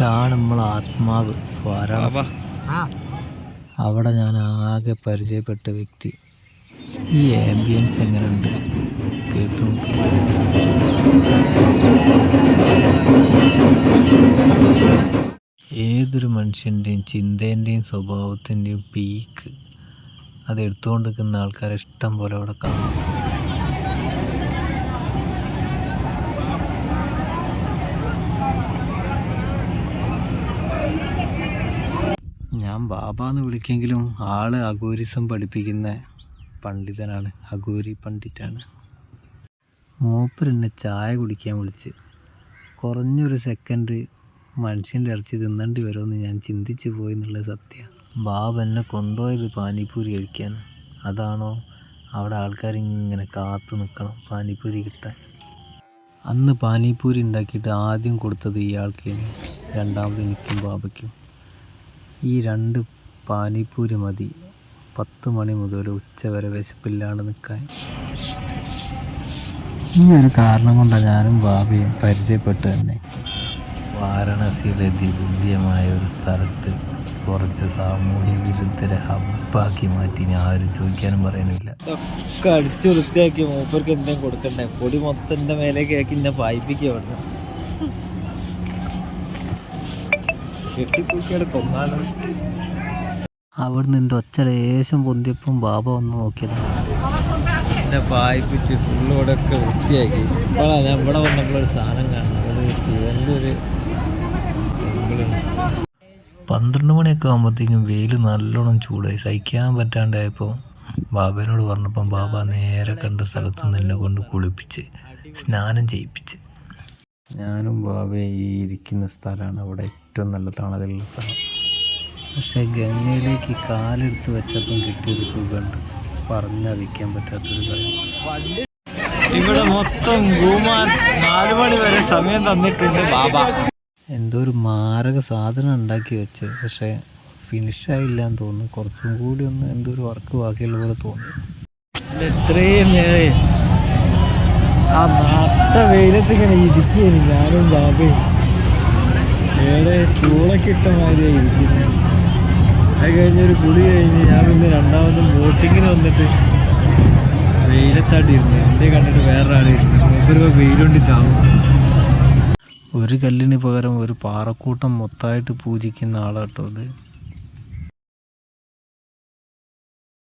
ഇതാണ് നമ്മളെ ആത്മാവ്. വാരാണസി അവിടെ ഞാൻ ആകെ പരിചയപ്പെട്ട വ്യക്തി. ഈ ആംബിയൻസ് എങ്ങനെയുണ്ട് കേട്ടു നോക്കി. ഏതൊരു മനുഷ്യന്റെയും ചിന്തേന്റെയും സ്വഭാവത്തിന്റെയും പീക്ക് അത് എടുത്തുകൊണ്ട് നിൽക്കുന്ന ആൾക്കാരെ ഇഷ്ടം പോലെ അവിടെ കാണാം. ഞാൻ ബാബ എന്ന് വിളിക്കെങ്കിലും ആൾ അഗോരിസം പഠിപ്പിക്കുന്ന പണ്ഡിതനാണ്. അഗോരി പണ്ഡിറ്റാണ്. മൂപ്പർ എന്നെ ചായ കുടിക്കാൻ വിളിച്ച്. കുറഞ്ഞൊരു സെക്കൻഡ് മനുഷ്യന്റെ ഇറച്ചി തിന്നേണ്ടി വരുമെന്ന് ഞാൻ ചിന്തിച്ച് പോയി എന്നുള്ളത് സത്യം. ബാബ എന്നെ കൊണ്ടുപോയത് പാനിപ്പൂരി കഴിക്കാൻ. അതാണോ അവിടെ ആൾക്കാർ ഇങ്ങനെ കാത്തു നിൽക്കണം പാനിപ്പൂരി കിട്ടാൻ. അന്ന് പാനിപ്പൂരി ഉണ്ടാക്കിയിട്ട് ആദ്യം കൊടുത്തത് ഇയാൾക്ക് രണ്ടാമത് എനിക്കും ബാബയ്ക്കും. ഈ രണ്ട് പാനിപ്പൂരി മതി. പത്ത് മണി മുതൽ ഉച്ച വരെ വിശപ്പില്ലാണ്ട് നിൽക്കാൻ ഈ ഒരു കാരണം കൊണ്ടാണ് ഞാനും ഭാവിയും പരിചയപ്പെട്ടു തന്നെ. വാരണസിയിലെ ദിവ്യമായ ഒരു സ്ഥലത്ത് കുറച്ച് സാമൂഹ്യ വിരുദ്ധരെ ഹബ്ബാക്കി മാറ്റി. ഞാൻ ആരും ചോദിക്കാനും പറയാനില്ല ഒക്കെ അടിച്ചു വൃത്തിയാക്കി മൂപ്പർക്ക് എന്തെങ്കിലും കൊടുക്കണ്ടേ? പൊടി മൊത്തം എന്റെ മേലേക്ക് ആക്കി എന്നെ പായിപ്പിക്കുക അവിടെ. കെട്ടിപ്പൂക്കിയുടെ നിന്റെ അവിടുന്ന് എന്റെ ഒച്ച ലേശം പൊന്തിയപ്പം ബാബ വന്ന് നോക്കിയത്. എന്നെ പായിപ്പിച്ച് ഒക്കെ വൃത്തിയാക്കി. ഇപ്പോഴാണ് ഞാൻ ഇവിടെ വന്നപ്പോഴൊരു സാധനം കാണുന്നത്. ഒരു ശിവന്റെ ഒരു സിമ്പിളുണ്ട് പന്ത്രണ്ട് മണിയൊക്കെ ആകുമ്പോഴത്തേക്കും വെയിൽ നല്ലോണം ചൂടായി. സഹിക്കാൻ പറ്റാണ്ടായപ്പോൾ ബാബേനോട് പറഞ്ഞപ്പം ബാബ നേരെ കണ്ട സ്ഥലത്ത് നിന്ന് എന്നെ കൊണ്ട് കുളിപ്പിച്ച് സ്നാനം ചെയ്യിപ്പിച്ച്. ഞാനും ബാബേ ഈ ഇരിക്കുന്ന സ്ഥലമാണ്. അവിടെ ഏറ്റവും നല്ല തണലുള്ള സ്ഥലം. പക്ഷേ ഗംഗയിലേക്ക് കാലെടുത്ത് വെച്ചപ്പം കിട്ടിയൊരു സുഖമുണ്ട്. പറഞ്ഞറിയിക്കാൻ പറ്റാത്തൊരു കാര്യം. ഇവിടെ മൊത്തം ഗുമാൻ നാലു മണി വരെ സമയം തന്നിട്ടുണ്ട് ബാബ. എന്തോ ഒരു മാരക സാധനം ഉണ്ടാക്കി വെച്ച്. പക്ഷേ ഫിനിഷായില്ല എന്ന് തോന്നുന്നു. കുറച്ചും കൂടി ഒന്ന് എന്തോ ഒരു വർക്ക് ബാക്കിയുള്ള പോലെ തോന്നി. ഇത്രയും നേരം ആ നട്ട വെയിലത്ത് ഇങ്ങനെ ഇരിക്കുകയാണ് ഞാനും ബാബയും വേറെ ചൂളൊക്കെ ഇട്ട മാതിരിയാണ് ഇരിക്കുന്നത് അത് കഴിഞ്ഞൊരു കുളി കഴിഞ്ഞ് ഞാൻ പിന്നെ രണ്ടാമതും ബോട്ടിങ്ങിന് വന്നിട്ട് വെയിലത്താട്ടി ഇരുന്നു. എന്റെ കണ്ടിട്ട് വേറെ വേറൊരാളിരുന്നു മൂപ്പര് വെയിലുണ്ട് ചാവും. ഒരു കല്ലിന് പകരം ഒരു പാറക്കൂട്ടം മൊത്തമായിട്ട് പൂജിക്കുന്ന ആളാട്ടോ ഇത്.